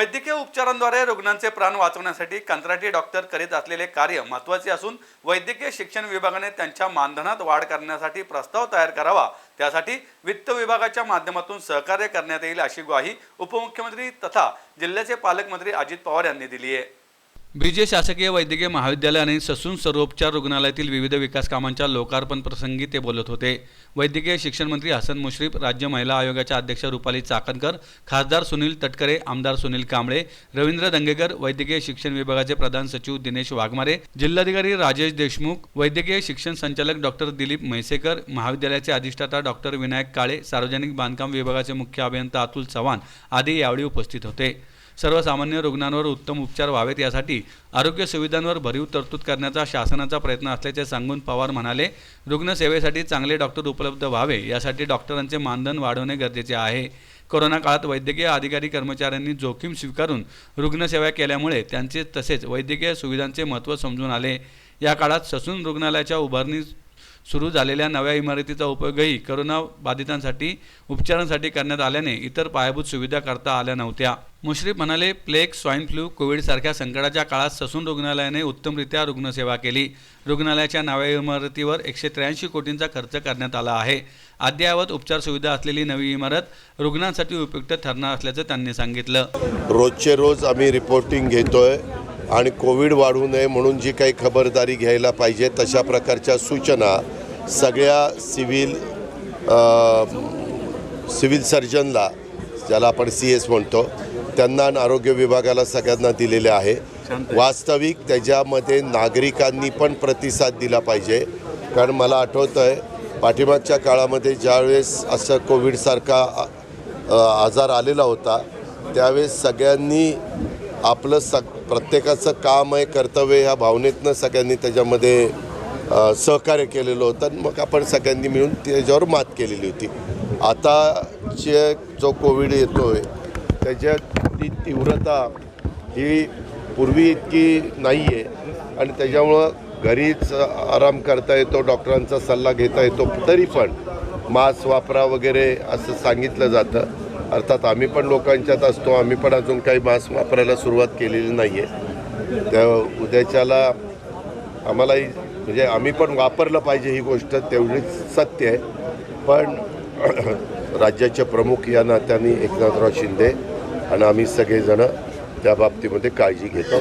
वैद्यकीय उपचारांद्वारे रुग्णांचे प्राण वाचवण्यासाठी कंत्राटी डॉक्टर करीत असलेले कार्य महत्त्वाचे असून वैद्यकीय शिक्षण विभागाने त्यांच्या मानधनात वाढ करण्यासाठी प्रस्ताव तयार करावा. त्यासाठी वित्त विभागाच्या माध्यमातून सहकार्य करण्यात येईल अशी ग्वाही उपमुख्यमंत्री तथा जिल्ह्याचे पालकमंत्री अजित पवार यांनी दिली आहे. ब्रिजे शासकीय वैद्यकीय महाविद्यालय आणि ससून सर्वोपचार रुग्णालयातील विविध विकास कामांच्या लोकार्पण प्रसंगी ते बोलत होते. वैद्यकीय शिक्षण मंत्री हसन मुश्रीफ राज्य महिला आयोगाच्या अध्यक्ष रुपाली चाकणकर खासदार सुनील तटकरे आमदार सुनील कांबळे रवींद्र दंगेकर वैद्यकीय शिक्षण विभागाचे प्रधान सचिव दिनेश वाघमारे जिल्हाधिकारी राजेश देशमुख वैद्यकीय शिक्षण संचालक डॉक्टर दिलीप म्हैसेकर महाविद्यालयाचे अधिष्ठाता डॉक्टर विनायक काळे सार्वजनिक बांधकाम विभागाचे मुख्य अभियंता अतुल चव्हाण आदी यावेळी उपस्थित होते. सर्वसामान्य रुग्णांवर उत्तम उपचार व्हावेत यासाठी आरोग्य सुविधांवर भरीव तरतूद करण्याचा शासनाचा प्रयत्न असल्याचे सांगून पवार म्हणाले रुग्णसेवेसाठी चांगले डॉक्टर उपलब्ध व्हावे यासाठी डॉक्टरांचे मानधन वाढवणे गरजेचे आहे. कोरोना काळात वैद्यकीय अधिकारी कर्मचाऱ्यांनी जोखीम स्वीकारून रुग्णसेवा केल्यामुळे त्यांचे तसेच वैद्यकीय सुविधांचे महत्त्व समजून आले. या काळात ससून रुग्णालयाच्या उभारणी सुरू झालेल्या नव्या इमारतीचा उपयोगही करोना बाधितांसाठी उपचारांसाठी करण्यात आल्याने इतर पायाभूत सुविधा करता आल्या नव्हत्या. मुश्रीफ म्हणाले प्लेग स्वाईन फ्लू कोविडसारख्या संकटाच्या काळात ससून रुग्णालयाने उत्तमरित्या रुग्णसेवा केली. रुग्णालयाच्या नव्या इमारतीवर एकशे त्र्याऐंशी कोटींचा खर्च करण्यात आला आहे. अद्ययावत उपचार सुविधा असलेली नवी इमारत रुग्णांसाठी उपयुक्त ठरणार असल्याचं त्यांनी सांगितलं. रोजचे रोज आम्ही रिपोर्टिंग घेतोय आणि कोविड वाढू नये म्हणून जी काही खबरदारी घ्यायला पाहिजे तशा प्रकारच्या सूचना सगळ्या सिव्हिल सिव्हिल सर्जनला ज्याला आपण सी एस म्हणतो त्यांना आणि आरोग्य विभागाला सगळ्यांना दिलेले आहे. वास्तविक त्याच्यामध्ये नागरिकांनी पण प्रतिसाद दिला पाहिजे. कारण मला आठवतं आहे पाठीमागच्या काळामध्ये ज्यावेळेस असं कोविडसारखा आजार आलेला होता त्यावेळेस सगळ्यांनी आपलं सग प्रत्येकाचं काम आहे कर्तव्य ह्या भावनेतनं सगळ्यांनी त्याच्यामध्ये सहकार्य केलेलं होतं आणि मग आपण सगळ्यांनी मिळून त्याच्यावर मात केलेली होती. आताचे जो कोविड येतो आहे त्याच्यात ती तीव्रता ही पूर्वी इतकी नाही आहे आणि त्याच्यामुळं घरीच आराम करता येतो डॉक्टरांचा सल्ला घेता येतो तरी पण मास्क वापरा वगैरे असं सांगितलं जातं. अर्थात आम्ही पण लोकांच्यात असतो आम्ही पण अजून काही मास्क वापरायला सुरुवात केलेली नाही आहे त्या उद्याच्याला आम्हालाही म्हणजे आम्ही पण वापरलं पाहिजे ही गोष्ट तेवढीच सत्य आहे. पण राज्याचे प्रमुख या नात्याने एकनाथराव शिंदे आणि आम्ही सगळेजणं त्या बाबतीमध्ये काळजी घेतो.